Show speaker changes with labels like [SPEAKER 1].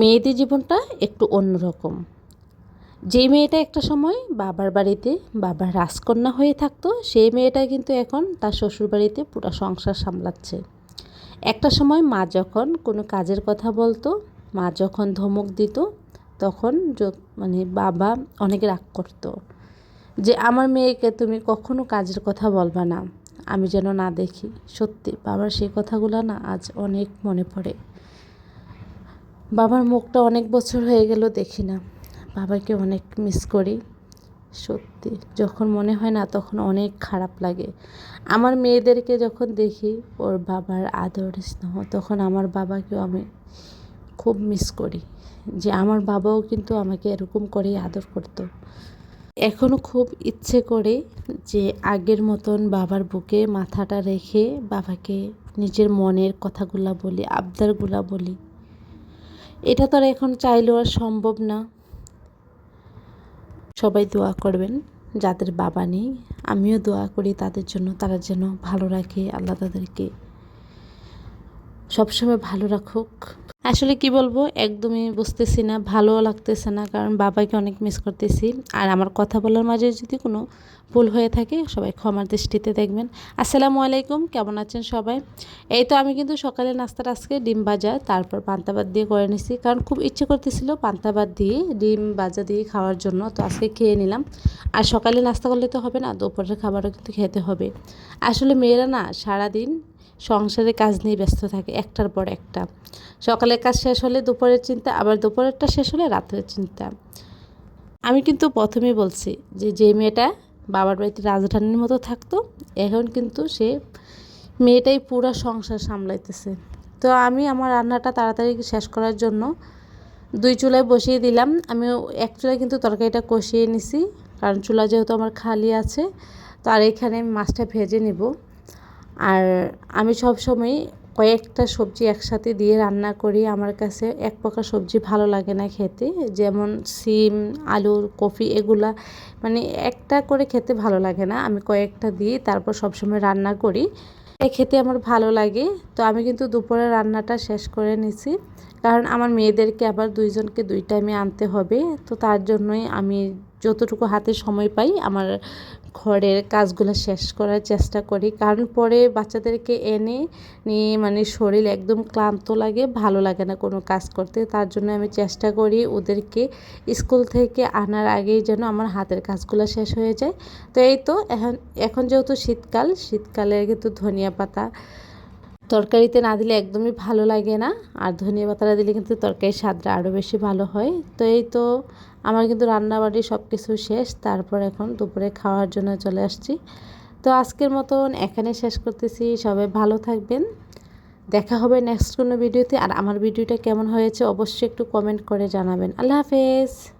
[SPEAKER 1] মেয়েদের জীবনটা একটু অন্যরকম। যে মেয়েটা একটা সময় বাবার বাড়িতে বাবার রাজকন্যা হয়ে থাকতো, সেই মেয়েটা কিন্তু এখন তার শ্বশুর বাড়িতে পুরো সংসার সামলাচ্ছে। একটা সময় মা যখন কোনো কাজের কথা বলতো, মা যখন ধমক দিত, তখন মানে বাবা অনেক রাগ করতো যে, আমার মেয়েকে তুমি কখনো কাজের কথা বলবা না, আমি যেন না দেখি। সত্যি, বাবার সেই কথাগুলো না আজ অনেক মনে পড়ে। বাবার মুখটা অনেক বছর হয়ে গেল দেখি না। বাবাকে অনেক মিস করি, সত্যি। যখন মনে হয় না, তখন অনেক খারাপ লাগে। আমার মেয়েদেরকে যখন দেখি, ওর বাবার আদর স্নেহ, তখন আমার বাবাকেও আমি খুব মিস করি। যে আমার বাবাও কিন্তু আমাকে এরকম করেই আদর করতো। এখনও খুব ইচ্ছে করে যে আগের মতন বাবার বুকে মাথাটা রেখে বাবাকে নিজের মনের কথাগুলা বলি, আবদারগুলা বলি। এটা তো আর এখন চাইলেও আর সম্ভব না। সবাই দোয়া করবেন, যাদের বাবা নেই, আমিও দোয়া করি তাদের জন্য, তারা যেন ভালো রাখে, আল্লাহ তাদেরকে সবসময় ভালো রাখুক। আসলে কি বলব, একদমই বুঝতেছি না ভালো লাগতেছে না, কারণ বাবাকে অনেক মিস করতেছি। আর আমার কথা বলার মাঝে যদি কোনো ভুল হয়ে থাকে, সবাই ক্ষমার দৃষ্টিতে দেখবেন। আসসালামু আলাইকুম, কেমন আছেন সবাই? এই তো আমি কিন্তু সকালে নাস্তাটা আজকে ডিম ভাজা, তারপর পান্তা পান্তাবাদ দিয়ে করে নিছি। কারণ খুব ইচ্ছে করতেছিল পান্তাবাদ দিয়ে ডিম ভাজা দিয়ে খাওয়ার জন্য, তো আজকে খেয়ে নিলাম। আর সকালে নাস্তা করলে তো হবে না, দুপুরের খাবারও কিন্তু খেতে হবে। আসলে মেয়েরা না সারাদিন সংসারের কাজ নিয়ে ব্যস্ত থাকে, একটার পর একটা। সকালের কাজ শেষ হলে দুপুরের চিন্তা, আবার দুপুরেরটা শেষ হলে রাতের চিন্তা। আমি কিন্তু প্রথমে বলছি যে যে মেয়েটা বাবার বাড়িতে রাজধানীর মতো থাকতো, এখন কিন্তু সে মেয়েটাই পুরো সংসার সামলাইতেছে। তো আমি আমার রান্নাটা তাড়াতাড়ি শেষ করার জন্য দুই চুলায় বসিয়ে দিলাম। আমি এক চুলায় কিন্তু তরকারিটা কষিয়ে নিছি, কারণ চুলা যেহেতু আমার খালি আছে, তো আর এখানে মাছটা ভেজে নেব। আর আমি সব সময় কয়েকটা সবজি একসাথে দিয়ে রান্না করি। আমার কাছে এক প্রকার সবজি ভালো লাগে না খেতে, যেমন সিম, আলুর কফি এগুলা। মানে একটা করে খেতে ভালো লাগে না। আমি কয়েকটা দিয়ে তারপর সবসময় রান্না করি। খেতে আমার ভালো লাগে। তো আমি কিন্তু দুপুরে রান্নাটা শেষ করে নিছি। কারণ আমার মেয়েদেরকে আবার দুইজনকে দুই টাইমে আনতে হবে। তো তার জন্যই আমি যতটুকু হাতে সময় পাই আমার ঘরের কাজগুলো শেষ করার চেষ্টা করি। কারণ পরে বাচ্চাদেরকে এনে নিয়ে মানে শরীর একদম ক্লান্ত লাগে, ভালো লাগে না কোনো কাজ করতে। তার জন্য আমি চেষ্টা করি ওদেরকে স্কুল থেকে আনার আগেই যেন আমার হাতের কাজগুলো শেষ হয়ে যায়। তো এই তো, এখন এখন যেহেতু শীতকাল শীতকালে কিন্তু ধনিয়া পাতা তরকারিতে না দিলে একদমই ভালো লাগে না। আর ধনিয়া পাতাটা দিলে কিন্তু তরকারির স্বাদটা আরও বেশি ভালো হয়। তো এই তো আমার কিন্তু রান্নাবাড়ি সব কিছু শেষ। তারপর এখন দুপুরে খাওয়ার জন্য চলে আসছি। তো আজকের মতন এখানে শেষ করতেছি। সবাই ভালো থাকবেন। দেখা হবে নেক্সট কোনো ভিডিওতে আর আমার ভিডিওটা কেমন হয়েছে অবশ্যই একটু কমেন্ট করে জানাবেন। আল্লাহ হাফেজ।